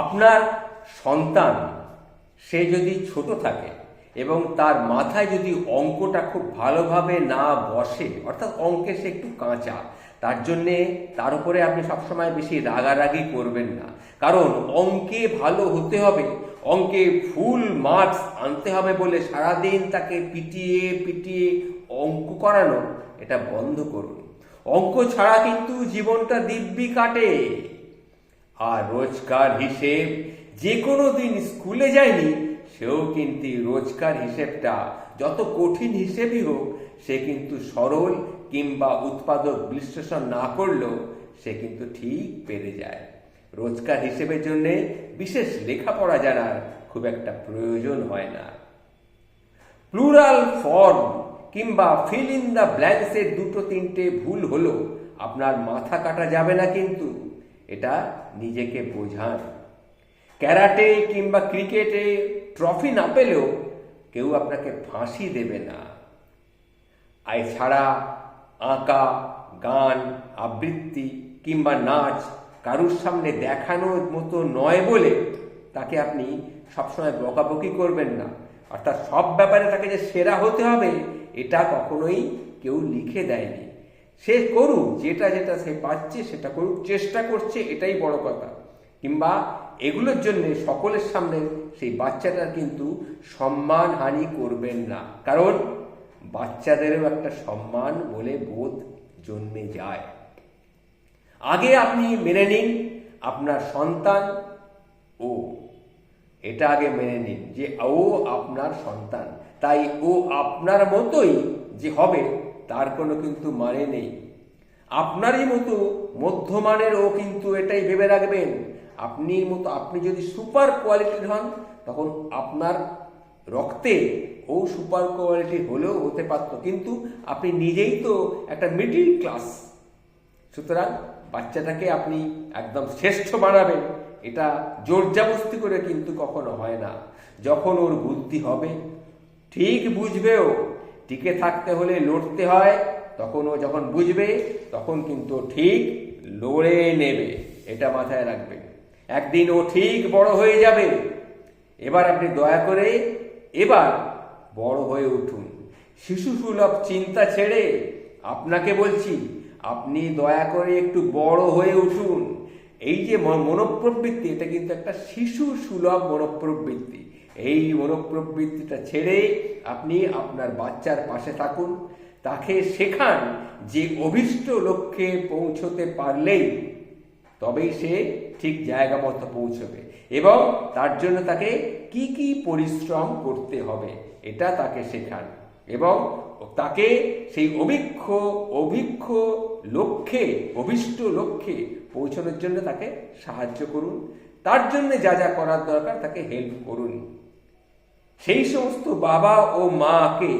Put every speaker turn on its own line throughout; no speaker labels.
আপনার সন্তান, সে যদি ছোট থাকে এবং তার মাথায় যদি অঙ্কটা খুব ভালোভাবে না বসে, অর্থাৎ অঙ্কে সে একটু কাঁচা, তার জন্যে তার উপরে আপনি সবসময় বেশি রাগারাগি করবেন না। কারণ অঙ্কে ভালো হতে হবে, অঙ্কে ফুল মার্কস আনতে হবে বলে সারাদিন তাকে পিটিয়ে পিটিয়ে অঙ্ক করানো, এটা বন্ধ করুন। অঙ্ক ছাড়া কিন্তু জীবনটা দিব্যি কাটে। আর রোজকার হিসেব যে কোনো দিন স্কুলে যায়নি, সেও কিন্তু রোজকার হিসেবটা, যত কঠিন হিসেবই হোক, সে কিন্তু সরল কিংবা উৎপাদক বিশ্লেষণ না করলেও সে কিন্তু ঠিক পেরে যায়। রোজকার হিসেবের জন্য বিশেষ লেখাপড়া জানার খুব একটা প্রয়োজন হয় না। প্লুরাল ফর্ম কিংবা ফিল ইন দ্য ব্ল্যাঙ্কসের দুটো তিনটে ভুল হলো, আপনার মাথা কাটা যাবে না কিন্তু। এটা নিজেকে বোঝান ক্যারাটে কিংবা ক্রিকেটে ট্রফি না পেলেও কেউ আপনাকে ফাঁসি দেবে না। আর এছাড়া আঁকা, গান, আবৃত্তি কিংবা নাচ কারুর সামনে দেখানোর মতো নয় বলে তাকে আপনি সবসময় বকাবকি করবেন না। অর্থাৎ সব ব্যাপারে তাকে যে সেরা হতে হবে, এটা কখনোই কেউ লিখে দেয়নি। সে করুক, যেটা যেটা সে পাচ্ছে সেটা করুক, চেষ্টা করছে, এটাই বড় কথা। কিংবা এগুলোর জন্য সকলের সামনে সেই বাচ্চাটার কিন্তু সম্মান হানি করবেন না। কারণ বাচ্চাদেরও একটা সম্মান বলে বোধ জন্মে যায়। আগে আপনি মেনে নিন, আপনার সন্তান, ও, এটা আগে মেনে নিন যে ও আপনার সন্তান। তাই ও আপনার মতোই যে হবে তার কোনো কিন্তু মানে নেই। আপনারই মতো মধ্যমানের ও কিন্তু এটাই ভেবে রাখবেন, আপনি মতো, আপনি যদি সুপার কোয়ালিটির হন, তখন আপনার রক্তে ও সুপার কোয়ালিটি হলেও হতে পারত। কিন্তু আপনি নিজেই তো একটা মিডিল ক্লাস। সুতরাং বাচ্চাটাকে আপনি একদম শ্রেষ্ঠ বানাবেন, এটা জোরজাবস্তি করে কিন্তু কখনো হয় না। যখন ওর বুদ্ধি হবে, ঠিক বুঝবেও টিকে থাকতে হলে লড়তে হয়, তখন ও যখন বুঝবে, তখন কিন্তু ঠিক লড়ে নেবে, এটা মাথায় রাখবে। একদিন ও ঠিক বড় হয়ে যাবে। এবার আপনি দয়া করে এবার বড় হয়ে উঠুন। শিশু সুলভ চিন্তা ছেড়ে আপনাকে বলছি, আপনি দয়া করে একটু বড় হয়ে উঠুন। এই যে মনোপ্রবৃত্তি, এটা কিন্তু একটা শিশু সুলভ মনোপ্রবৃত্তি। এই মনোপ্রবৃত্তিটা ছেড়ে আপনি আপনার বাচ্চার পাশে থাকুন। তাকে শেখান যে অভিষ্ট লক্ষ্যে পৌঁছতে পারলেই তবেই সে ঠিক জায়গা মতো পৌঁছবে এবং তার জন্য তাকে কি কি পরিশ্রম করতে হবে এটা তাকে শেখান এবং তাকে সেই অভিক্ষ অভিক্ষ লক্ষ্যে, অভিষ্ট লক্ষ্যে পৌঁছানোর জন্য তাকে সাহায্য করুন। তার জন্য যা যা করার দরকার তাকে হেল্প করুন। সেই সমস্ত বাবা ও মাকে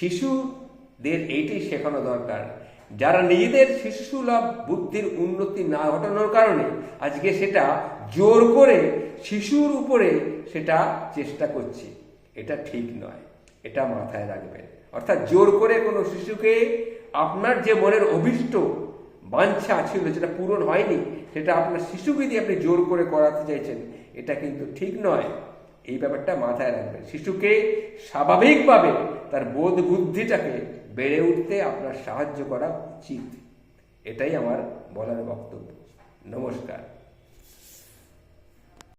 শিশুদের এইটাই শেখানো দরকার। যারা নিজেদের শিশুসুলভ বুদ্ধির উন্নতি না ঘটানোর কারণে আজকে সেটা জোর করে শিশুর উপরে সেটা চেষ্টা করছে। এটা ঠিক নয়। এটা মাথায় রাখবেন। অর্থাৎ জোর করে কোনো শিশুকে আপনার যে মনের অভিষ্ট বাঞ্ছা ছিল, যেটা পূরণ হয়নি, সেটা আপনার শিশুকে দিয়ে আপনি জোর করে করাতে চাইছেন, এটা কিন্তু ঠিক নয়। এই ব্যাপারটা মাথায় রাখবেন। শিশুকে স্বাভাবিকভাবে তার বোধ বুদ্ধিটাকে বেড়ে উঠতে আপনার সাহায্য করা উচিত। এটাই আমার বলার বক্তব্য। নমস্কার।